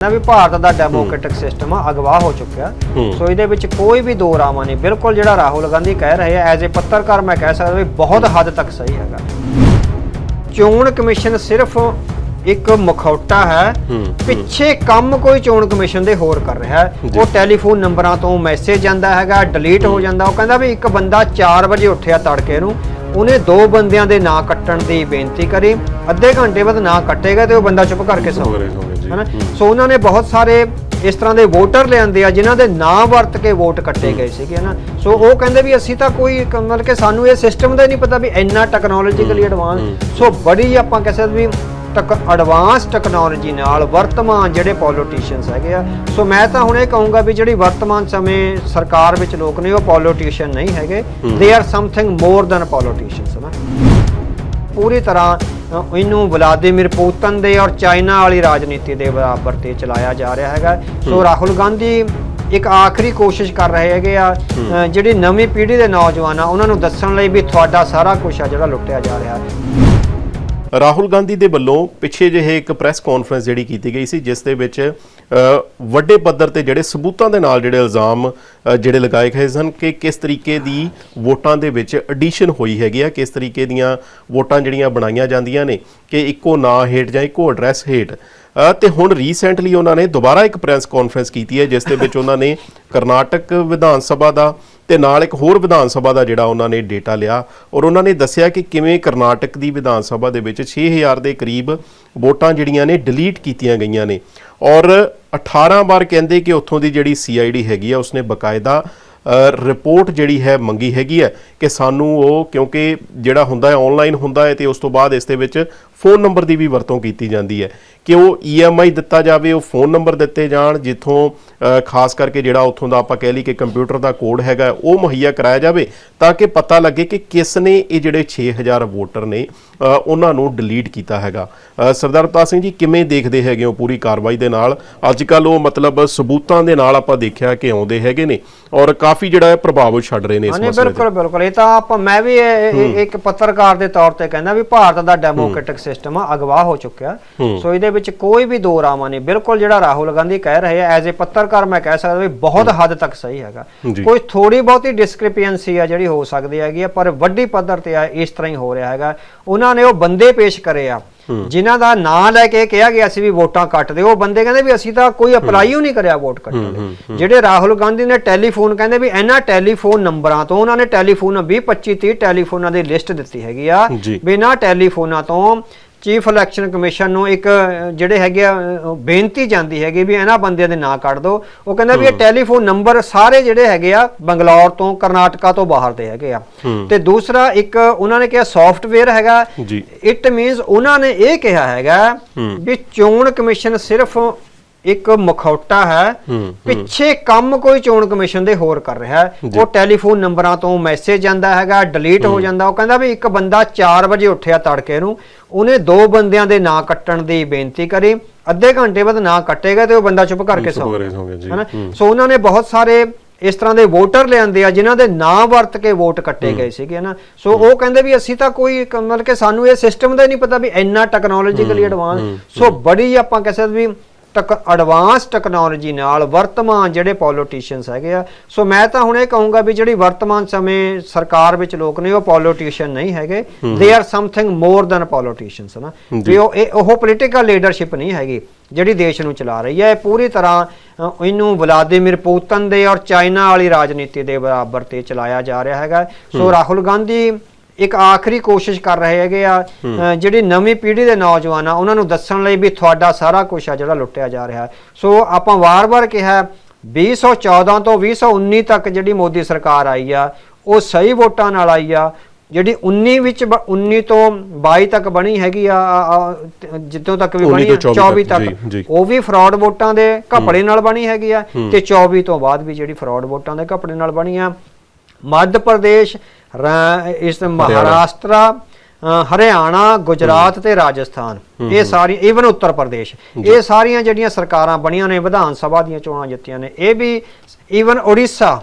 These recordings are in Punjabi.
ਨਾ ਵੀ ਭਾਰਤ ਦਾ ਡੈਮੋਕ੍ਰੈਟਿਕ ਸਿਸਟਮ ਆ ਅਗਵਾ ਹੋ ਚੁੱਕਿਆ। ਸੋ ਇਹਦੇ ਵਿੱਚ ਕੋਈ ਵੀ ਦੋ ਰਾਵਾਂ ਨਹੀਂ। ਬਿਲਕੁਲ ਜਿਹੜਾ ਰਾਹੁਲ ਗਾਂਧੀ ਕਹਿ ਰਹੇ ਆ ਐਜ਼ ਅ ਪੱਤਰਕਾਰ ਮੈਂ ਕਹਿ ਸਕਦਾ ਵੀ ਬਹੁਤ ਹੱਦ ਤੱਕ ਸਹੀ ਹੈਗਾ। ਚੋਣ ਕਮਿਸ਼ਨ ਸਿਰਫ ਇੱਕ ਮੁਖੌਟਾ ਹੈ। ਪਿੱਛੇ ਕੰਮ ਕੋਈ ਚੋਣ ਕਮਿਸ਼ਨ ਦੇ ਹੋਰ ਕਰ ਰਿਹਾ ਹੈ। ਉਹ ਟੈਲੀਫੋਨ ਨੰਬਰਾਂ ਤੋਂ ਮੈਸੇਜ ਜਾਂਦਾ ਹੈਗਾ ਡਿਲੀਟ ਹੋ ਜਾਂਦਾ। ਉਹ ਕਹਿੰਦਾ ਵੀ ਇੱਕ ਬੰਦਾ 4 ਵਜੇ ਉੱਠਿਆ ਤੜਕੇ ਨੂੰ ਉਹਨੇ ਦੋ ਬੰਦਿਆਂ ਦੇ ਨਾਂ ਕੱਟਣ ਦੀ ਬੇਨਤੀ ਕਰੀ। ਅੱਧੇ ਘੰਟੇ ਬਾਅਦ ਨਾਂ ਕੱਟੇਗਾ ਤੇ ਉਹ ਬੰਦਾ ਚੁੱਪ ਕਰਕੇ ਸੌਂ ਜੀ ਹਨਾ? ਹੂੰ। ਸੋ ਉਹਨਾਂ ਨੇ ਬਹੁਤ ਸਾਰੇ ਇਸ ਤਰ੍ਹਾਂ ਦੇ ਵੋਟਰ ਲਿਆਂਦੇ ਆ ਜਿਨ੍ਹਾਂ ਦੇ ਨਾਂ ਵਰਤ ਕੇ ਵੋਟ ਕੱਟੇ ਗਏ ਸੀਗੇ ਹਨਾ? ਸੋ ਉਹ ਕਹਿੰਦੇ ਵੀ ਅਸੀਂ ਤਾਂ ਕੋਈ ਮਤਲਬ ਕਿ ਸਾਨੂੰ ਇਹ ਸਿਸਟਮ ਦਾ ਹੀ ਨਹੀਂ ਪਤਾ ਵੀ ਇੰਨਾ ਟੈਕਨੋਲੋਜੀਕਲੀ ਐਡਵਾਂਸ ਸੋ ਬੜੀ ਆਪਾਂ ਕਹਿ ਸਕਦੇ ਵੀ ਟਕ ਐਡਵਾਂਸ ਟੈਕਨੋਲੋਜੀ ਨਾਲ ਵਰਤਮਾਨ ਜਿਹੜੇ ਪੋਲੀਟੀਸ਼ੀਅਨਸ ਹੈਗੇ ਆ। ਸੋ ਮੈਂ ਤਾਂ ਹੁਣ ਇਹ ਕਹੂੰਗਾ ਵੀ ਜਿਹੜੀ ਵਰਤਮਾਨ ਸਮੇਂ ਸਰਕਾਰ ਵਿੱਚ ਲੋਕ ਨੇ ਉਹ ਪੋਲੀਟੀਸ਼ੀਅਨ ਨਹੀਂ ਹੈਗੇ। They are something more than politicians ਨਾ ਪੂਰੀ ਤਰ੍ਹਾਂ ਇਹਨੂੰ ਵਲਾਦੀਮਿਰ ਪੁਤਨ ਦੇ ਔਰ ਚਾਈਨਾ ਵਾਲੀ ਰਾਜਨੀਤੀ ਦੇ ਬਰਾਬਰ ਤੇ ਚਲਾਇਆ ਜਾ ਰਿਹਾ ਹੈਗਾ। ਸੋ ਰਾਹੁਲ ਗਾਂਧੀ ਇੱਕ ਆਖਰੀ ਕੋਸ਼ਿਸ਼ ਕਰ ਰਹੇ ਹੈਗੇ ਆ ਜਿਹੜੀ ਨਵੀਂ ਪੀੜ੍ਹੀ ਦੇ ਨੌਜਵਾਨ ਆ ਉਹਨਾਂ ਨੂੰ ਦੱਸਣ ਲਈ ਵੀ ਤੁਹਾਡਾ ਸਾਰਾ ਕੁਝ ਆ ਜਿਹੜਾ ਲੁੱਟਿਆ ਜਾ ਰਿਹਾ। ਹੈ ਰਾਹੁਲ ਗਾਂਧੀ ਦੇ ਵੱਲੋਂ ਪਿੱਛੇ ਜਿਹੇ ਇੱਕ ਪ੍ਰੈਸ ਕਾਨਫਰੰਸ ਜਿਹੜੀ ਕੀਤੀ ਗਈ ਸੀ ਜਿਸ ਦੇ ਵਿੱਚ ਵੱਡੇ ਪੱਧਰ ਤੇ ਜਿਹੜੇ ਸਬੂਤਾਂ ਦੇ ਨਾਲ ਜਿਹੜੇ ਇਲਜ਼ਾਮ ਜਿਹੜੇ ਲਗਾਏ ਗਏ ਸਨ ਕਿ ਕਿਸ ਤਰੀਕੇ ਦੀ ਵੋਟਾਂ ਦੇ ਵਿੱਚ ਐਡੀਸ਼ਨ ਹੋਈ ਹੈਗੀ ਆ ਕਿਸ ਤਰੀਕੇ ਦੀਆਂ ਵੋਟਾਂ ਜਿਹੜੀਆਂ ਬਣਾਈਆਂ ਜਾਂਦੀਆਂ ਨੇ ਕਿ ਇੱਕੋ ਨਾਂ ਹੇਠ ਜਾਂ ਇੱਕੋ ਐਡਰੈਸ ਹੇਠ। ਅ, ਤੇ ਹੁਣ ਰੀਸੈਂਟਲੀ ਉਹਨਾਂ ਨੇ ਦੁਬਾਰਾ ਇੱਕ ਪ੍ਰੈਸ ਕਾਨਫਰੰਸ ਕੀਤੀ ਹੈ ਜਿਸ ਦੇ ਵਿੱਚ ਉਹਨਾਂ ਨੇ ਕਰਨਾਟਕ ਵਿਧਾਨ ਸਭਾ ਦਾ ਤੇ ਨਾਲ ਇੱਕ ਹੋਰ ਵਿਧਾਨ ਸਭਾ ਦਾ ਜਿਹੜਾ ਉਹਨਾਂ ਨੇ ਡੇਟਾ ਲਿਆ ਔਰ ਉਹਨਾਂ ਨੇ ਦੱਸਿਆ ਕਿ ਕਿਵੇਂ ਕਰਨਾਟਕ ਦੀ ਵਿਧਾਨ ਸਭਾ ਦੇ ਵਿੱਚ 6000 ਦੇ ਕਰੀਬ ਵੋਟਾਂ ਜਿਹੜੀਆਂ ਨੇ ਡਿਲੀਟ ਕੀਤੀਆਂ ਗਈਆਂ ਨੇ। ਔਰ 18 ਵਾਰ ਕਹਿੰਦੇ ਕਿ ਉੱਥੋਂ ਦੀ ਜਿਹੜੀ ਸੀਆਈਡੀ ਹੈਗੀ ਆ, ਉਸਨੇ ਬਕਾਇਦਾ ਰਿਪੋਰਟ ਜਿਹੜੀ ਹੈ ਮੰਗੀ ਹੈਗੀ ਹੈ ਕਿ ਸਾਨੂੰ ਉਹ ਕਿਉਂਕਿ ਜਿਹੜਾ ਹੁੰਦਾ ਹੈ ਆਨਲਾਈਨ ਹੁੰਦਾ ਹੈ ਤੇ ਉਸ ਤੋਂ ਬਾਅਦ ਇਸ ਦੇ ਵਿੱਚ ਫੋਨ ਨੰਬਰ ਦੀ ਵੀ ਵਰਤੋਂ ਕੀਤੀ ਜਾਂਦੀ ਹੈ ਕਿ ਉਹ ਈਐਮਆਈ ਦਿੱਤਾ ਜਾਵੇ ਉਹ ਫੋਨ ਨੰਬਰ ਦਿੱਤੇ ਜਾਣ ਜਿੱਥੋਂ ਖਾਸ ਕਰਕੇ ਜਿਹੜਾ ਉੱਥੋਂ ਦਾ ਆਪਾਂ ਕਹਿ ਲਈ ਕਿ ਕੰਪਿਊਟਰ ਦਾ ਕੋਡ ਹੈਗਾ ਉਹ ਮੁਹੱਈਆ ਕਰਾਇਆ ਜਾਵੇ ਤਾਂ ਕਿ ਪਤਾ ਲੱਗੇ ਕਿ ਕਿਸ ਨੇ ਇਹ ਜਿਹੜੇ 6000 ਵੋਟਰ ਨੇ ਉਹਨਾਂ ਨੂੰ ਡਿਲੀਟ ਕੀਤਾ ਹੈਗਾ। ਸਰਦਾਰ ਅਵਤਾਰ ਸਿੰਘ ਜੀ ਕਿਵੇਂ ਦੇਖਦੇ ਹੈਗੇ ਹੋ ਪੂਰੀ ਕਾਰਵਾਈ ਦੇ ਨਾਲ? ਅੱਜ ਕੱਲ ਉਹ ਮਤਲਬ ਸਬੂਤਾਂ ਦੇ ਨਾਲ ਆਪਾਂ ਦੇਖਿਆ ਕਿ ਆਉਂਦੇ ਹੈਗੇ ਨੇ ਔਰ ਕਾਫੀ ਜਿਹੜਾ ਹੈ ਪ੍ਰਭਾਵ ਛੱਡ ਰਹੇ ਨੇ ਇਸ ਮਸਲੇ ਤੇ। ਬਿਲਕੁਲ ਬਿਲਕੁਲ। ਇਹ ਤਾਂ ਆਪਾਂ ਮੈਂ ਵੀ ਇੱਕ ਪੱਤਰਕਾਰ ਦੇ ਤੌਰ ਤੇ ਕਹਿੰਦਾ ਵੀ ਭਾਰਤ ਦਾ ਡੈਮੋਕ੍ਰੈਟਿਕ ਸਿਸਟਮ ਆ ਅਗਵਾ ਹੋ ਚੁੱਕਿਆ। ਸੋ ਇਹਦੇ ਵਿੱਚ ਕੋਈ ਵੀ ਦੋ ਰਾਵਾਂ ਨਹੀਂ। ਬਿਲਕੁਲ ਜਿਹੜਾ ਰਾਹੁਲ ਗਾਂਧੀ ਕਹਿ ਰਹੇ ਆ ਐਜ਼ ਅ ਪੱਤਰਕਾਰ ਮੈਂ ਕਹਿ ਸਕਦਾ ਵੀ ਬਹੁਤ ਹੱਦ ਤੱਕ ਸਹੀ ਹੈਗਾ। ਕੋਈ ਥੋੜੀ ਬਹੁਤੀ ਡਿਸਕ੍ਰਿਪੈਂਸੀ ਆ ਜਿਹੜੀ ਹੋ ਸਕਦੀ ਹੈਗੀ ਆ ਪਰ ਵੱਡੀ ਪੱਧਰ ਤੇ ਆ ਇਸ ਤਰ੍ਹਾਂ ਹੀ ਹੋ ਰਿਹਾ ਹੈਗਾ। ਉਹਨਾਂ ਨੇ ਉਹ ਬੰਦੇ ਪੇਸ਼ ਕਰੇ ਆ। ਜਿਨ੍ਹਾਂ ਦਾ ਨਾਂ ਲੈ ਕੇ ਕਿਹਾ ਗਿਆ ਸੀ ਵੀ ਵੋਟਾਂ ਕੱਟ ਦਿਓ ਉਹ ਬੰਦੇ ਕਹਿੰਦੇ ਵੀ ਅਸੀਂ ਤਾਂ ਕੋਈ ਅਪਲਾਈ ਹੀ ਨਹੀਂ ਕਰਿਆ ਵੋਟ ਕੱਟਣ ਲਈ ਜਿਹੜੇ ਰਾਹੁਲ ਗਾਂਧੀ ਨੇ ਟੈਲੀਫੋਨ ਕਹਿੰਦੇ ਵੀ ਇਹਨਾਂ ਟੈਲੀਫੋਨ ਨੰਬਰਾਂ ਤੋਂ ਉਹਨਾਂ ਨੇ ਟੈਲੀਫੋਨ 20 25 30 ਟੈਲੀਫੋਨਾਂ ਦੀ ਲਿਸਟ ਦਿੱਤੀ ਹੈਗੀ ਆ। ਬਿਨਾਂ ਟੈਲੀਫੋਨਾਂ ਤੋਂ ਚੀਫ ਇਲੈਕਸ਼ਨ ਕਮਿਸ਼ਨ ਨੂੰ ਇੱਕ ਜਿਹੜੇ ਹੈਗੇ ਆ ਬੇਨਤੀ ਜਾਂਦੀ ਹੈਗੀ ਵੀ ਇਹਨਾਂ ਬੰਦਿਆਂ ਦੇ ਨਾਂ ਕੱਢ ਦਿਓ ਉਹ ਕਹਿੰਦਾ ਵੀ ਇਹ ਟੈਲੀਫੋਨ ਨੰਬਰ ਸਾਰੇ ਜਿਹੜੇ ਹੈਗੇ ਆ ਬੰਗਲੌਰ ਤੋਂ ਕਰਨਾਟਕਾ ਤੋਂ ਬਾਹਰ ਦੇ ਹੈਗੇ ਆ। ਤੇ ਦੂਸਰਾ ਇੱਕ ਉਹਨਾਂ ਨੇ ਕਿਹਾ ਸੌਫਟਵੇਅਰ ਹੈਗਾ। ਇਟ ਮੀਨਸ ਉਹਨਾਂ ਨੇ ਇਹ ਕਿਹਾ ਹੈਗਾ ਵੀ ਚੋਣ ਕਮਿਸ਼ਨ ਸਿਰਫ ਇੱਕ ਮੁਖੌਟਾ ਹੈ। ਪਿੱਛੇ ਕੰਮ ਕੋਈ ਚੋਣ ਕਮਿਸ਼ਨ ਦੇ ਹੋਰ ਕਰ ਰਿਹਾ ਹੈ। ਉਹ ਟੈਲੀਫੋਨ ਨੰਬਰਾਂ ਤੋਂ ਮੈਸੇਜ ਜਾਂਦਾ ਹੈਗਾ ਡਿਲੀਟ ਹੋ ਜਾਂਦਾ। ਉਹ ਕਹਿੰਦਾ ਵੀ ਇੱਕ ਬੰਦਾ 4 ਵਜੇ ਉੱਠਿਆ ਤੜਕੇ ਨੂੰ। ਉਹਨੇ ਦੋ ਬੰਦਿਆਂ ਦੇ ਨਾਂ ਕੱਟਣ ਦੀ ਬੇਨਤੀ ਕਰੀ। ਅੱਧੇ ਘੰਟੇ ਬਾਅਦ ਨਾਂ ਕੱਟੇਗਾ ਤੇ ਉਹ ਬੰਦਾ ਚੁੱਪ ਕਰਕੇ ਸੌਂ ਗਿਆ। ਹਨਾ? ਸੋ ਉਹਨਾਂ ਨੇ ਬਹੁਤ ਸਾਰੇ ਇਸ ਤਰ੍ਹਾਂ ਦੇ ਵੋਟਰ ਲਿਆਂਦੇ ਆ ਜਿਨ੍ਹਾਂ ਦੇ ਨਾਂ ਵਰਤ ਕੇ ਵੋਟ ਕੱਟੇ ਗਏ ਸੀਗੇ ਨਾ ਸੋ ਉਹ ਕਹਿੰਦੇ ਵੀ ਅਸੀਂ ਤਾਂ ਕੋਈ ਮਤਲਬ ਕਿ ਸਾਨੂੰ ਇਹ ਸਿਸਟਮ ਦਾ ਹੀ ਨਹੀਂ ਪਤਾ ਵੀ ਇੰਨਾ ਟੈਕਨੋਲੋਜੀਕਲੀ ਐਡਵਾਂਸ ਸੋ ਬੜੀ ਆਪਾਂ ਕਹਿ ਸਕਦੇ ਵੀ ਟਕ ਐਡਵਾਂਸ ਟੈਕਨੋਲੋਜੀ ਨਾਲ ਵਰਤਮਾਨ ਜਿਹੜੇ ਪੋਲੀਟੀਸ਼ੀਅਨਸ ਹੈਗੇ ਆ। ਸੋ ਮੈਂ ਤਾਂ ਹੁਣ ਇਹ ਕਹੂੰਗਾ ਵੀ ਜਿਹੜੀ ਵਰਤਮਾਨ ਸਮੇਂ ਸਰਕਾਰ ਵਿੱਚ ਲੋਕ ਨੇ ਉਹ ਪੋਲੀਟੀਸ਼ੀਅਨ ਨਹੀਂ ਹੈਗੇ। They are something more than politicians ਨਾ ਵੀ ਉਹ ਇਹ ਉਹ ਪੋਲੀਟੀਕਲ ਲੀਡਰਸ਼ਿਪ ਨਹੀਂ ਹੈਗੀ ਜਿਹੜੀ ਦੇਸ਼ ਨੂੰ ਚਲਾ ਰਹੀ ਹੈ। ਇਹ ਪੂਰੀ ਤਰ੍ਹਾਂ ਇਹਨੂੰ ਵਲਾਦੀਮਿਰ ਪੁਤਨ ਦੇ ਔਰ ਚਾਈਨਾ ਵਾਲੀ ਰਾਜਨੀਤੀ ਦੇ ਬਰਾਬਰ ਤੇ ਚਲਾਇਆ ਜਾ ਰਿਹਾ ਹੈਗਾ। ਸੋ ਰਾਹੁਲ ਗਾਂਧੀ ਇੱਕ ਆਖਰੀ ਕੋਸ਼ਿਸ਼ ਕਰ ਰਹੇ ਹੈਗੇ ਆ ਜਿਹੜੀ ਨਵੀਂ ਪੀੜ੍ਹੀ ਦੇ ਨੌਜਵਾਨ ਆ ਉਹਨਾਂ ਨੂੰ ਦੱਸਣ ਲਈ ਵੀ ਤੁਹਾਡਾ ਸਾਰਾ ਕੁਝ ਆ ਜਿਹੜਾ ਲੁੱਟਿਆ ਜਾ ਰਿਹਾ। ਸੋ ਆਪਾਂ ਵਾਰ-ਵਾਰ ਕਿਹਾ 2014 ਤੋਂ 2019 ਤੱਕ ਜਿਹੜੀ ਮੋਦੀ ਸਰਕਾਰ ਆਈ ਆ ਉਹ ਸਹੀ ਵੋਟਾਂ ਨਾਲ ਆਈ ਆ। ਜਿਹੜੀ 19 ਵਿੱਚ ਬ- 19 ਤੋਂ 22 ਤੱਕ ਬਣੀ ਹੈਗੀ ਆ ਜਿੱਦੋਂ ਤੱਕ ਵੀ 19 ਬਣੀ ਆ ਤੋਂ 24 ਤੱਕ। ਉਹ ਵੀ ਫਰਾਡ ਵੋਟਾਂ ਦੇ ਘਪਲੇ ਨਾਲ ਬਣੀ ਹੈਗੀ ਆ ਤੇ 24 ਤੋਂ ਬਾਅਦ ਵੀ ਜਿਹੜੀ ਫਰਾਡ ਵੋਟਾਂ ਦੇ ਘਪਲੇ ਨਾਲ ਬਣੀ ਆ। ਮੱਧ ਪ੍ਰਦੇਸ਼ ਇਸ ਮਹਾਰਾਸ਼ਟਰ ਹਰਿਆਣਾ ਗੁਜਰਾਤ ਤੇ ਰਾਜਸਥਾਨ। ਇਹ ਸਾਰੀ ਈਵਨ ਉੱਤਰ ਪ੍ਰਦੇਸ਼। ਇਹ ਸਾਰੀਆਂ ਜਿਹੜੀਆਂ ਸਰਕਾਰਾਂ ਬਣੀਆਂ ਨੇ ਵਿਧਾਨ ਸਭਾ ਦੀਆਂ ਚੋਣਾਂ ਜਿੱਤੀਆਂ ਨੇ ਇਹ ਵੀ ਈਵਨ ਉੜੀਸਾ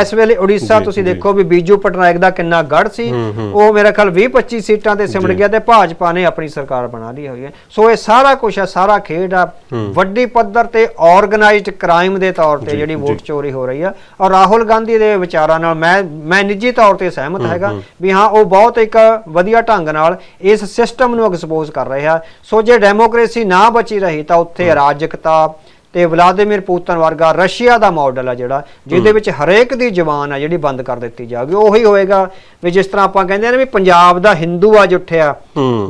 ਇਸ ਵੇਲੇ ਜੀ, ਤੁਸੀਂ। ਦੇਖੋ ਵੀ ਬੀਜੂ ਪਟਨਾਇਕ ਦਾ ਕਿੰਨਾ ਗੜ ਸੀ। ਉਹ ਮੇਰੇ ਖਿਆਲ 20 25 ਸੀਟਾਂ ਤੇ ਸਿਮਟ ਗਿਆ ਤੇ ਭਾਜਪਾ ਨੇ ਆਪਣੀ ਸਰਕਾਰ ਬਣਾ ਲਈ ਹੋਈ ਹੈ। ਸੋ ਇਹ ਸਾਰਾ ਕੁਝ ਹੈ ਸਾਰਾ ਖੇਡ ਆ। ਵੱਡੀ ਪੱਧਰ ਤੇ ਆਰਗੇਨਾਈਜ਼ਡ ਕ੍ਰਾਈਮ ਦੇ ਤੌਰ ਤੇ ਜਿਹੜੀ। ਵੋਟ ਚੋਰੀ ਹੋ ਰਹੀ ਆ। ਔਰ ਰਾਹੁਲ ਗਾਂਧੀ ਦੇ ਵਿਚਾਰਾਂ ਨਾਲ ਮੈਂ ਮੈਂ ਨਿੱਜੀ ਤੌਰ ਤੇ ਸਹਿਮਤ ਹੈਗਾ ਵੀ ਹਾਂ ਉਹ ਬਹੁਤ ਇੱਕ ਵਧੀਆ ਢੰਗ ਨਾਲ ਇਸ ਸਿਸਟਮ ਨੂੰ ਐਕਸਪੋਜ਼ ਕਰ ਰਿਹਾ ਸੋ ਜੇ ਡੈਮੋਕ੍ਰੇਸੀ ਨਾ ਬਚੀ ਰਹੀ ਤਾਂ ਉੱਥੇ ਅਰਾਜਕਤਾ ਤੇ ਵਲਾਦੀਮੀਰ ਪੁਤਨ ਵਰਗਾ ਰਸ਼ੀਆ ਦਾ ਮਾਡਲ ਆ ਜਿਹੜਾ ਜਿਹਦੇ ਵਿੱਚ ਹਰੇਕ ਦੀ ਜ਼ਬਾਨ ਆ ਜਿਹੜੀ ਬੰਦ ਕਰ ਦਿੱਤੀ ਜਾਊਗੀ। ਉਹੀ ਹੋਏਗਾ ਵੀ ਜਿਸ ਤਰ੍ਹਾਂ ਆਪਾਂ ਕਹਿੰਦੇ ਆ ਨਾ ਵੀ ਪੰਜਾਬ ਦਾ ਹਿੰਦੂ ਅੱਜ ਉੱਠਿਆ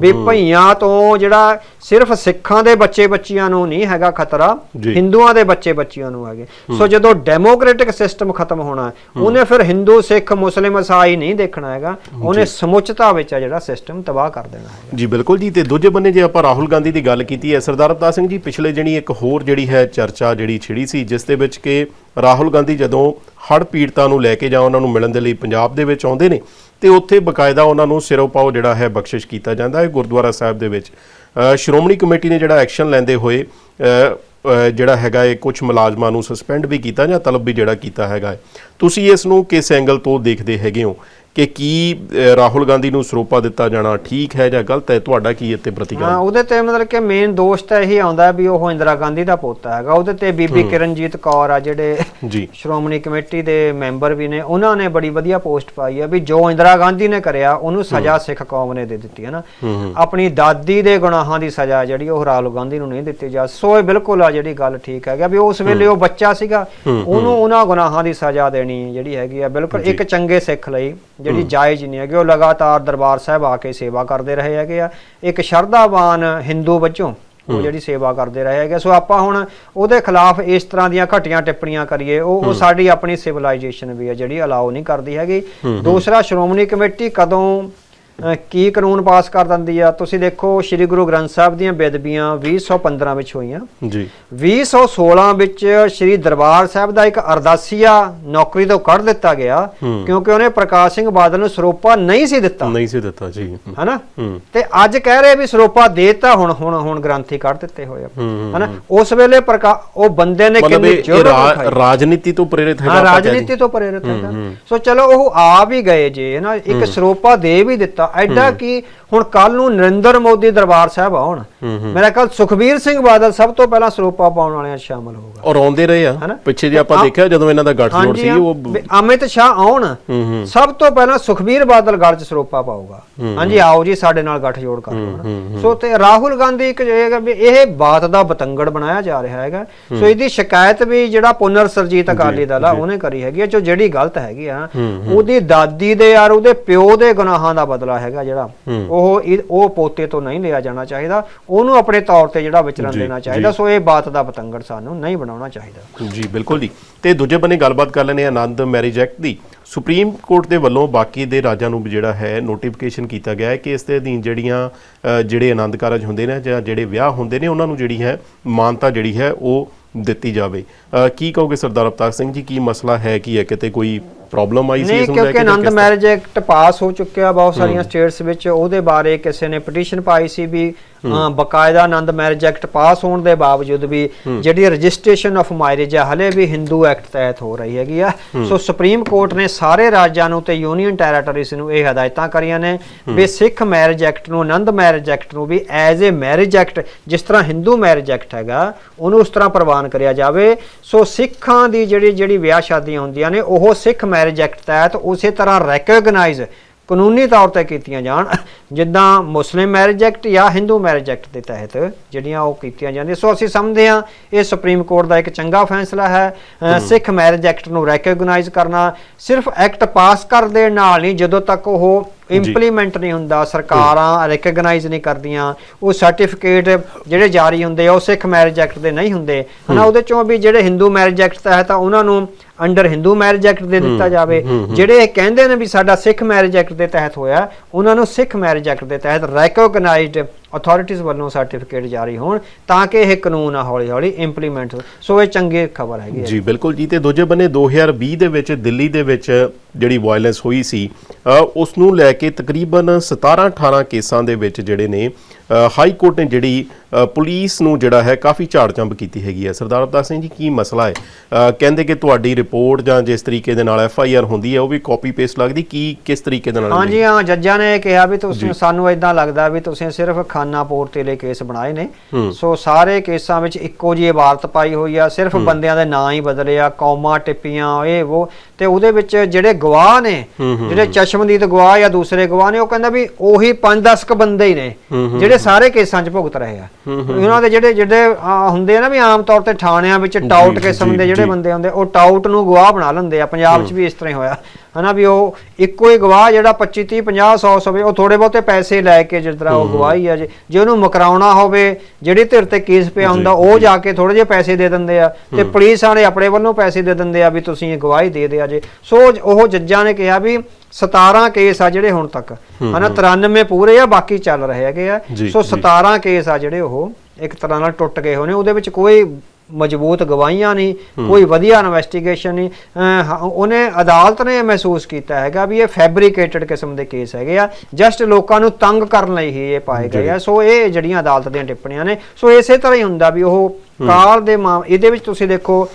ਵੀ ਭਈਆਂ ਤੋਂ ਜਿਹੜਾ ਸਿਰਫ ਸਿੱਖਾਂ ਦੇ ਬੱਚੇ ਬੱਚੀਆਂ ਨੂੰ ਨਹੀਂ ਹੈਗਾ ਖਤਰਾ। ਹਿੰਦੂਆਂ ਦੇ ਬੱਚੇ ਬੱਚੀਆਂ ਨੂੰ ਹੈਗੇ। ਸੋ ਜਦੋਂ ਡੈਮੋਕ੍ਰੈਟਿਕ ਸਿਸਟਮ ਖਤਮ ਹੋਣਾ ਉਹਨੇ ਫਿਰ ਹਿੰਦੂ ਸਿੱਖ ਮੁਸਲਿਮ ਈਸਾਈ ਨਹੀਂ ਦੇਖਣਾ ਹੈਗਾ। ਉਹਨੇ ਸਮੁੱਚਤਾ ਵਿੱਚ ਆ ਜਿਹੜਾ ਸਿਸਟਮ ਤਬਾਹ ਕਰ ਦੇਣਾ ਹੈ ਜੀ ਬਿਲਕੁਲ ਜੀ। ਤੇ ਦੂਜੇ ਬੰਨੇ ਜੇ ਆਪਾਂ ਰਾਹੁਲ ਗਾਂਧੀ ਦੀ ਗੱਲ ਕੀਤੀ ਹੈ ਸਰਦਾਰ ਅਵਤਾਰ ਸਿੰਘ ਜੀ ਪਿਛਲੇ ਜਿਹੜੀ ਇੱਕ ਹੋਰ ਜਿਹੜੀ ਹੈ ਚਰਚਾ ਜਿਹੜੀ ਛਿੜੀ ਸੀ, ਜਿਸ ਦੇ ਵਿੱਚ ਕਿ ਰਾਹੁਲ ਗਾਂਧੀ ਜਦੋਂ ਹੜ੍ਹ ਪੀੜਤਾਂ ਨੂੰ ਲੈ ਕੇ ਜਾਂ ਉਹਨਾਂ ਨੂੰ ਮਿਲਣ ਦੇ ਲਈ ਪੰਜਾਬ ਦੇ ਵਿੱਚ ਆਉਂਦੇ ਨੇ, ਤੇ ਉੱਥੇ ਬਕਾਇਦਾ ਉਹਨਾਂ ਨੂੰ ਸਿਰੋਂ ਪਾਓ ਜਿਹੜਾ ਹੈ ਬਖਸ਼ਿਸ਼ ਕੀਤਾ ਜਾਂਦਾ ਹੈ ਗੁਰਦੁਆਰਾ ਸਾਹਿਬ ਦੇ ਵਿੱਚ ਸ਼੍ਰੋਮਣੀ ਕਮੇਟੀ ਨੇ ਜਿਹੜਾ ਐਕਸ਼ਨ ਲੈਂਦੇ ਹੋਏ ਜਿਹੜਾ ਹੈਗਾ ਇਹ ਕੁਝ ਮੁਲਾਜ਼ਮਾਂ ਨੂੰ ਸਸਪੈਂਡ ਵੀ ਕੀਤਾ ਜਾਂ ਤਲਬ ਵੀ ਜਿਹੜਾ ਕੀਤਾ ਹੈਗਾ ਹੈ। ਤੁਸੀਂ ਇਸ ਨੂੰ ਕਿਸ ਐਂਗਲ ਤੋਂ ਦੇਖਦੇ ਹੈਗੇ ਹੋ ਕਿ ਕੀ ਰਾਹੁਲ ਗਾਂਧੀ ਨੂੰ ਸਰੋਪਾ ਦਿੱਤਾ ਜਾਣਾ ਠੀਕ ਹੈ ਜਾਂ ਗਲਤ ਹੈ? ਤੁਹਾਡਾ ਕੀ ਇੱਥੇ ਹਾਂ ਪ੍ਰਤੀਕਰਮ ਉਹਦੇ ਤੇ ਮਤਲਬ ਕਿ ਮੇਨ ਦੋਸ਼ ਤਾਂ ਇਹੀ ਆਉਂਦਾ ਵੀ ਉਹ ਇੰਦਰਾ ਗਾਂਧੀ ਦਾ ਪੋਤਾ ਹੈਗਾ। ਉਹਦੇ ਤੇ ਬੀਬੀ ਕਿਰਨਜੀਤ ਕੌਰ ਆ ਜਿਹੜੇ ਜੀ। ਸ਼੍ਰੋਮਣੀ ਕਮੇਟੀ ਦੇ ਮੈਂਬਰ ਵੀ ਨੇ ਉਹਨਾਂ ਨੇ ਬੜੀ ਵਧੀਆ ਪੋਸਟ ਪਾਈ ਆ ਵੀ ਜੋ ਇੰਦਰਾ ਗਾਂਧੀ ਨੇ ਕਰਿਆ ਉਹਨੂੰ ਸਜ਼ਾ ਸਿੱਖ ਕੌਮ ਨੇ ਦੇ ਦਿੱਤੀ ਹੈ ਨਾ ਆਪਣੀ ਦਾਦੀ ਦੇ ਗੁਨਾਹਾਂ ਦੀ ਸਜ਼ਾ ਜਿਹੜੀ ਉਹ ਰਾਹੁਲ ਗਾਂਧੀ ਨੂੰ ਨਹੀਂ ਦਿੱਤੀ ਜਾ ਸੋ ਇਹ ਬਿਲਕੁਲ ਆ ਜਿਹੜੀ ਗੱਲ ਠੀਕ ਹੈਗਾ ਵੀ ਉਸ ਵੇਲੇ ਉਹ ਬੱਚਾ ਸੀਗਾ ਉਹਨੂੰ ਉਹਨਾਂ ਗੁਨਾਹਾਂ ਦੀ ਸਜ਼ਾ ਦੇਣੀ ਜਿਹੜੀ ਹੈਗੀ ਆ ਬਿਲਕੁਲ ਇੱਕ ਚੰਗੇ ਸਿੱਖ ਲਈ ਜਿਹੜੀ ਜਾਇਜ਼ ਨਹੀਂ ਹੈਗੀ ਉਹ ਲਗਾਤਾਰ ਦਰਬਾਰ ਸਾਹਿਬ ਆ ਕੇ ਸੇਵਾ ਕਰਦੇ ਰਹੇ ਹੈਗੇ ਆ। ਇੱਕ ਸ਼ਰਧਾਵਾਨ ਹਿੰਦੂ ਵਜੋਂ ਉਹ ਜਿਹੜੀ ਸੇਵਾ ਕਰਦੇ ਰਹੇ ਹੈਗੇ ਸੋ ਆਪਾਂ ਹੁਣ ਉਹਦੇ ਖਿਲਾਫ ਇਸ ਤਰ੍ਹਾਂ ਦੀਆਂ ਘਟੀਆਂ ਟਿੱਪਣੀਆਂ ਕਰੀਏ ਉਹ ਉਹ ਸਾਡੀ ਆਪਣੀ ਸਿਵਲਾਈਜੇਸ਼ਨ ਵੀ ਹੈ ਜਿਹੜੀ ਅਲਾਉ ਨਹੀਂ ਕਰਦੀ ਹੈਗੀ। ਦੂਸਰਾ ਸ਼੍ਰੋਮਣੀ ਕਮੇਟੀ ਕਦੋਂ ਕੀ ਕਾਨੂੰਨ ਪਾਸ ਕਰ ਦਿੰਦੀ ਆ? ਤੁਸੀਂ ਦੇਖੋ ਸ੍ਰੀ ਗੁਰੂ ਗ੍ਰੰਥ ਸਾਹਿਬ ਦੀਆਂ ਬੇਦਬੀਆਂ 2015 ਵਿੱਚ ਹੋਈਆਂ। ਜੀ। 2016 ਵਿੱਚ ਸ੍ਰੀ ਦਰਬਾਰ ਸਾਹਿਬ ਦਾ ਇੱਕ ਅਰਦਾਸੀਆ ਨੌਕਰੀ ਤੋਂ ਕੱਢ ਦਿੱਤਾ ਗਿਆ ਕਿਉਂਕਿ ਉਹਨੇ ਪ੍ਰਕਾਸ਼ ਸਿੰਘ ਬਾਦਲ ਨੂੰ ਸਰੋਪਾ ਨਹੀਂ ਸੀ ਦਿੱਤਾ। ਨਹੀਂ ਸੀ ਦਿੱਤਾ ਜੀ। ਹਨਾ? ਹੂੰ। ਤੇ ਅੱਜ ਕਹਿ ਰਹੇ ਵੀ ਸਰੋਪਾ ਦੇਤਾ ਹੁਣ ਹੁਣ ਹੁਣ ਗ੍ਰੰਥੀ ਕੱਢ ਦਿੱਤੇ ਹੋਏ ਹੂੰ, ਹਨਾ? ਉਸ ਵੇਲੇ ਉਹ ਬੰਦੇ ਨੇ ਕਿੰਨੀ ਦਿਖਾਈ ਰਾਜਨੀਤੀ ਤੋਂ ਪ੍ਰੇਰਿਤ ਹਾਂ। ਰਾਜਨੀਤੀ ਤੋਂ ਪ੍ਰੇਰਿਤ ਹੈਗਾ। ਸੋ ਚਲੋ ਉਹ ਆ ਵੀ ਗਏ ਜੇ ਨਾ ਇੱਕ ਸਰੋਪਾ ਦੇ ਵੀ ਦਿੱਤਾ ਐਡਾ ਕਿ ਹੁਣ ਕੱਲ ਨੂੰ ਨਰਿੰਦਰ ਮੋਦੀ ਦਰਬਾਰ ਸਾਹਿਬ ਆਉਣ। ਮੇਰਾ ਕੱਲ ਸੁਖਬੀਰ ਸਿੰਘ ਬਾਦਲ ਸਭ ਤੋਂ ਪਹਿਲਾਂ ਸਰੋਪਾ ਪਾਉਣ ਵਾਲਿਆਂ ਸ਼ਾਮਲ ਹੋਊਗਾ। ਔਰ ਆਉਂਦੇ ਰਹੇ ਆ? ਪਿੱਛੇ ਜੇ ਆਪਾਂ ਦੇਖਿਆ ਜਦੋਂ ਇਹਨਾਂ ਦਾ ਗੱਠਜੋੜ ਸੀ ਉਹ ਅਮਿਤ ਸ਼ਾਹ ਆਉਣ ਸਭ ਤੋਂ ਪਹਿਲਾਂ ਸੁਖਬੀਰ ਬਾਦਲ ਗੜ 'ਚ ਸਰੋਪਾ ਪਾਊਗਾ। ਹਾਂਜੀ ਆਓ ਜੀ ਸਾਡੇ ਨਾਲ ਗੱਠਜੋੜ ਕਰ। ਸੋ ਤੇ ਰਾਹੁਲ ਗਾਂਧੀ ਇੱਕ ਇਹ ਹੈਗਾ ਵੀ ਇਹ ਬਾਤ ਦਾ ਬਤੰਗੜ ਬਣਾਇਆ ਜਾ ਰਿਹਾ ਹੈਗਾ। ਸੋ ਇਹਦੀ ਸ਼ਿਕਾਇਤ ਵੀ ਜਿਹੜਾ ਪੁਨਰ ਸਰਜੀਤ ਅਕਾਲੀ ਦਲ ਆ ਉਹਨੇ ਕਰੀ ਹੈਗੀ ਆ ਜੋ ਜਿਹੜੀ ਗਲਤ ਹੈਗੀ ਆ ਉਹਦੀ ਦਾਦੀ ਦੇ ਯਾਰ ਉਹਦੇ ਪਿਓ ਦੇ ਗੁਨਾਹਾਂ ਦਾ ਬਦਲਾ ਹੈਗਾ ਜਿਹੜਾ ਉਹ ਉਹ ਪੋਤੇ ਤੋਂ ਨਹੀਂ ਲਿਆ ਜਾਣਾ ਚਾਹੀਦਾ। ਉਹਨੂੰ ਆਪਣੇ ਤੌਰ ਤੇ ਜਿਹੜਾ ਵਿਚਰਨ ਦੇਣਾ ਚਾਹੀਦਾ। ਸੋ ਇਹ ਬਾਤ ਦਾ ਬਤੰਗੜ ਸਾਨੂੰ ਨਹੀਂ ਬਣਾਉਣਾ ਚਾਹੀਦਾ। ਜੀ ਬਿਲਕੁਲ ਜੀ। ਤੇ ਦੂਜੇ ਬੰਨੇ ਗੱਲਬਾਤ ਕਰ ਲੈਣੇ ਆਨੰਦ ਮੈਰਿਜ ਐਕਟ ਦੀ। ਸੁਪਰੀਮ ਕੋਰਟ ਦੇ ਵੱਲੋਂ ਬਾਕੀ ਦੇ ਰਾਜਾਂ ਨੂੰ ਜਿਹੜਾ ਹੈ ਨੋਟੀਫਿਕੇਸ਼ਨ ਕੀਤਾ ਗਿਆ ਹੈ ਕਿ ਇਸ ਦੇ ਅਧੀਨ ਜਿਹੜੀਆਂ ਜਿਹੜੇ ਆਨੰਦ ਕਾਰਜ ਹੁੰਦੇ ਨੇ ਜਾਂ ਜਿਹੜੇ ਵਿਆਹ ਹੁੰਦੇ ਨੇ ਉਹਨਾਂ ਨੂੰ ਜਿਹੜੀ ਹੈ ਮਾਨਤਾ ਜਿਹੜੀ ਹੈ ਉਹ ਦਿੱਤੀ ਜਾਵੇ। ਅ, ਕੀ ਕਹੋਗੇ ਸਰਦਾਰ ਅਵਤਾਰ ਸਿੰਘ ਜੀ ਕੀ ਮਸਲਾ ਹੈ ਕੀ ਹੈ? ਕਿਤੇ ਕੋਈ ਪ੍ਰੋਬਲਮ ਆਈ ਸੀ ਨਹੀਂ ਇਸ ਨੂੰ ਲੈ ਕਿਉਂਕਿ ਕੇ ਜਾਂ ਆਨੰਦ ਕਿਸ ਤਰ੍ਹਾਂ? ਮੈਰਿਜ ਐਕਟ ਪਾਸ ਹੋ ਚੁੱਕਿਆ ਬਹੁਤ ਸਾਰੀਆਂ ਸਟੇਟਸ ਵਿੱਚ ਉਹਦੇ ਬਾਰੇ ਕਿਸੇ ਨੇ ਪਟੀਸ਼ਨ ਪਾਈ ਸੀ ਵੀ ਅ, ਬਕਾਇਦਾ ਆਨੰਦ ਮੈਰਿਜ ਐਕਟ ਪਾਸ ਹੋਣ ਦੇ ਬਾਵਜੂਦ ਵੀ ਜਿਹੜੀ ਰਜਿਸਟ੍ਰੇਸ਼ਨ ਆਫ ਮੈਰਿਜ ਆ ਹਲੇ ਵੀ ਹਿੰਦੂ ਐਕਟ ਤਹਿਤ ਹੋ ਰਹੀ ਹੈਗੀ ਆ। ਸੋ ਸੁਪਰੀਮ ਕੋਰਟ ਨੇ ਸਾਰੇ ਰਾਜਾਂ ਨੂੰ ਤੇ ਯੂਨੀਅਨ ਟੈਰੀਟਰੀਜ਼ ਨੂੰ ਇਹ ਹਦਾਇਤਾਂ ਕਰੀਆਂ ਨੇ ਵੀ ਸਿੱਖ ਮੈਰਿਜ ਐਕਟ ਨੂੰ ਆਨੰਦ ਮੈਰਿਜ ਐਕਟ ਨੂੰ ਵੀ ਐਜ਼ ਅ ਮੈਰਿਜ ਐਕਟ ਜਿਸ ਤਰ੍ਹਾਂ ਹਿੰਦੂ ਮੈਰਿਜ ਐਕਟ ਹੈਗਾ ਉਹਨੂੰ ਉਸ ਤਰ੍ਹਾਂ ਪ੍ਰਵਾਨ ਕਰਿਆ ਜਾਵੇ। ਸੋ ਸਿੱਖਾਂ ਦੀ ਜਿਹੜੀ ਜਿਹੜੀ ਵਿਆਹ ਸ਼ਾਦੀਆਂ ਹੁੰਦੀਆਂ ਨੇ ਉਹ ਸਿੱਖ ਮੈਰਿਜ ਐਕਟ ਤਹਿਤ ਉਸੇ ਤਰ੍ਹਾਂ ਰੈਕਗਨਾਈਜ਼ ਕਾਨੂੰਨੀ ਤੌਰ ਤੇ ਕੀਤੀਆਂ ਜਾਣ। ਜਿੱਦਾਂ ਮੁਸਲਿਮ ਮੈਰਿਜ ਐਕਟ ਜਾਂ ਹਿੰਦੂ ਮੈਰਿਜ ਐਕਟ ਦੇ ਤਹਿਤ ਜਿਹੜੀਆਂ ਉਹ ਕੀਤੀਆਂ ਜਾਂਦੀਆਂ। ਸੋ ਅਸੀਂ ਸਮਝਦੇ ਹਾਂ ਇਹ ਸੁਪਰੀਮ ਕੋਰਟ ਦਾ ਇੱਕ ਚੰਗਾ ਫੈਸਲਾ ਹੈ। ਸਿੱਖ ਮੈਰਿਜ ਐਕਟ ਨੂੰ ਰੈਕਗਨਾਈਜ਼ ਕਰਨਾ ਸਿਰਫ ਐਕਟ ਪਾਸ ਕਰ ਦੇਣ ਨਾਲ ਨਹੀਂ ਜਦੋਂ ਤੱਕ ਉਹ ਇੰਪਲੀਮੈਂਟ ਨਹੀਂ ਹੁੰਦਾ ਸਰਕਾਰਾਂ ਰੈਕਗਨਾਈਜ਼ ਨਹੀਂ ਕਰਦੀਆਂ ਉਹ ਸਰਟੀਫਿਕੇਟ ਜਿਹੜੇ ਜਾਰੀ ਹੁੰਦੇ ਆ ਉਹ ਸਿੱਖ ਮੈਰਿਜ ਐਕਟ ਦੇ ਨਹੀਂ ਹੁੰਦੇ। ਹਨਾ ਉਹਦੇ ਚੋਂ ਵੀ ਜਿਹੜੇ ਹਿੰਦੂ ਮੈਰਿਜ ਐਕਟ ਤਹਿਤ ਆ ਉਹਨਾਂ ਨੂੰ ਅੰਡਰ ਹਿੰਦੂ ਮੈਰਿਜ ਐਕਟ ਦੇ ਦਿੱਤਾ ਜਾਵੇ। ਜਿਹੜੇ ਇਹ ਕਹਿੰਦੇ ਨੇ ਵੀ ਸਾਡਾ ਸਿੱਖ ਮੈਰਿਜ ਐਕਟ ਦੇ ਤਹਿਤ ਹੋਇਆ ਉਹਨਾਂ ਨੂੰ ਸਿੱਖ ਮੈਰਿਜ ਐਕਟ ਦੇ ਤਹਿਤ ਰੈਕਗਨਾਈਜ਼ਡ ਅਥਾਰਟੀਜ਼ ਵੱਲੋਂ ਸਰਟੀਫਿਕੇਟ ਜਾਰੀ ਹੋਣ ਤਾਂ ਕਿ ਇਹ ਕਾਨੂੰਨ ਆ ਹੌਲੀ ਹੌਲੀ ਇੰਪਲੀਮੈਂਟ ਸੋ ਇਹ ਚੰਗੇ ਖਬਰ ਹੈਗੀ ਹੈ। ਜੀ, ਬਿਲਕੁਲ ਜੀ, ਤੇ ਦੂਜੇ ਬੰਨੇ 2020 ਦੇ ਵਿੱਚ ਦਿੱਲੀ ਦੇ ਵਿੱਚ ਜਿਹੜੀ ਵਾਇਲੈਂਸ ਹੋਈ ਸੀ ਉਸ ਨੂੰ ਲੈ ਕੇ ਤਕਰੀਬਨ 17 18 ਕੇਸਾਂ ਦੇ ਵਿੱਚ ਜਿਹੜੇ ਨੇ ਹਾਈ ਕੋਰਟ ਨੇ ਜਿਹੜੀ ਪੁਲਿਸ ਨੂੰ ਜਿਹੜਾ ਹੈ ਕਾਫੀ ਝਾੜ-ਝੰਬ ਕੀਤੀ ਹੈਗੀ ਹੈ। ਸਰਦਾਰ ਅਵਤਾਰ ਸਿੰਘ ਜੀ ਕੀ ਮਸਲਾ ਹੈ? ਕਹਿੰਦੇ ਕਿ ਤੁਹਾਡੀ ਰਿਪੋਰਟ ਜਾਂ ਜਿਸ ਤਰੀਕੇ ਦੇ ਨਾਲ ਐਫ ਆਈ ਆਰ ਹੁੰਦੀ ਹੈ ਉਹ ਵੀ ਕਾਪੀ ਪੇਸਟ ਲੱਗਦੀ। ਕੀ ਕਿਸ ਤਰੀਕੇ ਦੇ ਨਾਲ ਹਾਂਜੀ ਹਾਂ ਜੱਜਾਂ ਨੇ ਕਿਹਾ ਵੀ ਤੁਸੀਂ ਸਾਨੂੰ ਇਦਾਂ ਲੱਗਦਾ ਵੀ ਤੁਸੀਂ ਸਿਰਫ ਖਾਨਾ ਪੂਰਤੀ ਲਈ ਕੇਸ ਬਣਾਏ ਨੇ। ਸੋ ਸਾਰੇ ਕੇਸਾਂ ਵਿੱਚ ਇੱਕੋ ਜਿਹੀ ਇਬਾਰਤ ਪਾਈ ਹੋਈ ਆ ਸਿਰਫ ਬੰਦਿਆਂ ਦੇ ਨਾਂ ਹੀ ਬਦਲੇ ਆ ਕੌਮਾ ਟਿੱਪੀਆਂ ਇਹ ਉਹ। ਤੇ ਉਹਦੇ ਵਿੱਚ ਜਿਹੜੇ ਗਵਾਹ ਨੇ ਜਿਹੜੇ ਚਸ਼ਮਦੀਦ ਗਵਾਹ ਜਾਂ ਦੂਸਰੇ ਗਵਾਹ ਨੇ ਉਹ ਕਹਿੰਦਾ ਵੀ ਉਹੀ 5-10 ਕ ਬੰਦੇ ਹੀ ਨੇ। ਜਿਹੜੇ ਸਾਰੇ ਕੇਸਾਂ 'ਚ ਭੁਗਤ ਰਹੇ ਆ। ਉਹਨਾਂ ਦੇ ਜਿਹੜੇ ਜਿਹੜੇ ਹੁੰਦੇ ਆ ਨਾ ਵੀ ਆਮ ਤੌਰ ਤੇ ਥਾਣਿਆਂ ਵਿੱਚ ਟਾਊਟ ਕਿਸਮ ਦੇ ਜਿਹੜੇ। ਬੰਦੇ ਹੁੰਦੇ ਉਹ ਟਾਊਟ ਨੂੰ ਗਵਾਹ ਬਣਾ ਲੈਂਦੇ ਆ। ਪੰਜਾਬ 'ਚ ਵੀ ਇਸ ਤਰ੍ਹਾਂ ਹੀ ਹੋਇਆ। ਹਨਾ ਵੀ ਉਹ ਇੱਕੋ ਹੀ ਗਵਾਹ ਜਿਹੜਾ 25 30 50 100 ਸਵੇ ਉਹ ਥੋੜੇ ਬਹੁਤੇ ਪੈਸੇ ਲੈ ਕੇ ਜਿਸ ਤਰ੍ਹਾਂ ਉਹ ਗਵਾਹੀ ਆ ਜੇ ਜੇ ਉਹਨੂੰ ਮੁਕਰਾਉਣਾ ਹੋਵੇ ਜਿਹੜੀ ਧਿਰ ਤੇ ਕੇਸ ਪਿਆ ਹੁੰਦਾ ਉਹ ਜਾ। ਕੇ ਥੋੜੇ ਜਿਹੇ ਪੈਸੇ ਦੇ ਦਿੰਦੇ ਆ ਤੇ ਪੁਲਿਸ ਵਾਲੇ ਆਪਣੇ ਵੱਲੋਂ ਪੈਸੇ ਦੇ ਦਿੰਦੇ ਆ ਵੀ ਤੁਸੀਂ ਇਹ ਗਵਾਹੀ ਦੇ ਦਿਆ ਜੇ। ਸੋ ਉਹ ਜੱਜਾਂ ਨੇ ਕਿਹਾ ਵੀ 17 ਕੇਸ ਆ ਜਿਹੜੇ ਹੁਣ ਤੱਕ। ਹਨਾ 93 ਪੂਰੇ ਆ ਬਾਕੀ ਚੱਲ ਰਹੇ ਹੈਗੇ ਆ। ਸੋ ਜੀ। 17 ਕੇਸ ਆ ਜਿਹੜੇ ਉਹ ਇੱਕ ਤਰ੍ਹਾਂ ਨਾਲ ਟੁੱਟ ਗਏ ਹੋਣੇ ਉਹਦੇ ਵਿੱਚ ਕੋਈ ਮਜ਼ਬੂਤ ਗਵਾਹੀਆਂ ਨਹੀਂ ਕੋਈ ਵਧੀਆ ਇਨਵੈਸਟੀਗੇਸ਼ਨ ਨਹੀਂ। ਉਹਨੇ ਅਦਾਲਤ ਨੇ ਮਹਿਸੂਸ ਕੀਤਾ ਹੈਗਾ ਵੀ ਇਹ ਫੈਬਰੀਕੇਟਡ ਕਿਸਮ ਦੇ ਕੇਸ ਹੈਗੇ ਆ। ਜਸਟ ਲੋਕਾਂ ਨੂੰ ਤੰਗ ਕਰਨ ਲਈ ਹੀ ਇਹ ਪਾਏ ਗਏ ਆ। ਸੋ ਇਹ ਜਿਹੜੀਆਂ ਅਦਾਲਤ ਦੀਆਂ ਟਿੱਪਣੀਆਂ ਨੇ ਸੋ ਇਸੇ ਤਰ੍ਹਾਂ ਹੀ ਹੁੰਦਾ ਵੀ ਉਹ ਕਾਲ ਦੇ ਮਾਮ ਇਹਦੇ ਵਿੱਚ ਤੁਸੀਂ ਦੇਖੋ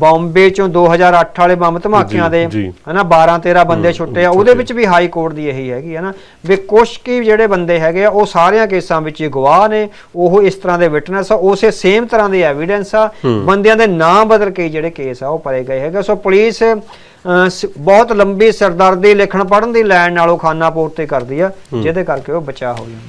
ਬੰਬੇ ਚੋਂ 2008 ਵਾਲੇ ਬੰਬ ਧਮਾਕਿਆਂ ਦੇ। ਹਨਾ 12 13 ਬੰਦੇ ਛੁੱਟੇ ਆ ਉਹਦੇ ਵਿੱਚ ਵੀ ਹਾਈ ਕੋਰਟ ਦੀ ਇਹੀ ਹੈਗੀ ਹੈ ਨਾ ਵੀ ਕੁਛ ਕੀ ਜਿਹੜੇ ਬੰਦੇ ਹੈਗੇ ਆ ਉਹ ਸਾਰਿਆਂ ਕੇਸਾਂ ਵਿੱਚ ਹੀ ਗਵਾਹ ਨੇ ਉਹ ਇਸ ਤਰ੍ਹਾਂ ਦੇ ਵਿਟਨੈਸ ਆ ਉਸੇ ਸੇਮ ਤਰ੍ਹਾਂ ਦੇ ਐਵੀਡੈਂਸ ਆ ਬੰਦਿਆਂ ਦੇ ਨਾਂ ਬਦਲ ਕੇ ਜਿਹੜੇ ਕੇਸ ਆ ਉਹ ਪਰੇ ਗਏ ਹੈਗੇ ਸੋ ਪੁਲਿਸ ਬਹੁਤ ਲੰਬੀ ਸਰਦਰਦੀ ਲਿਖਣ ਪੜਨ ਦੀ ਲੈਣ ਨਾਲੋਂ ਖਾਨਾ ਪੂਰਤੀ ਕਰਦੀ ਆ ਜਿਹਦੇ ਕਰਕੇ ਉਹ ਬਚਾ ਹੋ ਜਾਂਦਾ।